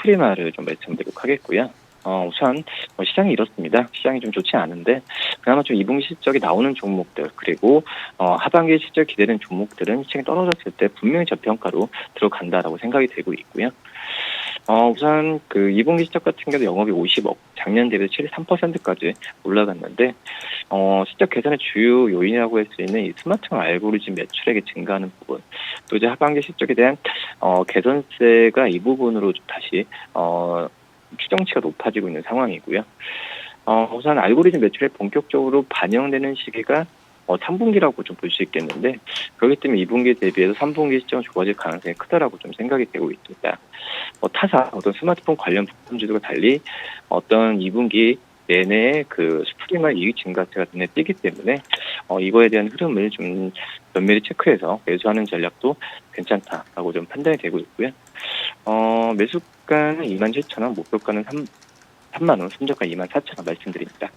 슈프리마를 좀 말씀드리도록 하겠고요. 어, 우선 뭐 시장이 이렇습니다. 시장이 좀 좋지 않은데 그나마 좀 2분기 실적이 나오는 종목들 그리고 어, 하반기 실적 기대되는 종목들은 시장이 떨어졌을 때 분명히 저평가로 들어간다라고 생각이 되고 있고요. 어, 우선 그 2분기 실적 같은 경우 영업이 50억, 작년 대비 73%까지 올라갔는데 어, 실적 개선의 주요 요인이라고 할 수 있는 이 스마트폰 알고리즘 매출액이 증가하는 부분, 또 이제 하반기 실적에 대한 어, 개선세가 이 부분으로 좀 다시 어, 추정치가 높아지고 있는 상황이고요. 어, 우선 알고리즘 매출액 본격적으로 반영되는 시기가 어, 3분기라고 좀 볼 수 있겠는데 그렇기 때문에 2분기 대비해서 3분기 시점 좋아질 가능성이 크다라고 좀 생각이 되고 있습니다. 어, 타사 어떤 스마트폰 관련 부품주들과 달리 어떤 2분기 내내 그 스프링과 이익 증가세가 눈에 띄기 때문에 어, 이거에 대한 흐름을 좀 면밀히 체크해서 매수하는 전략도 괜찮다라고 좀 판단이 되고 있고요. 어, 매수가는 27,000원, 목표가는 3, 3만 원, 손절가 2만 4천 원 말씀드립니다.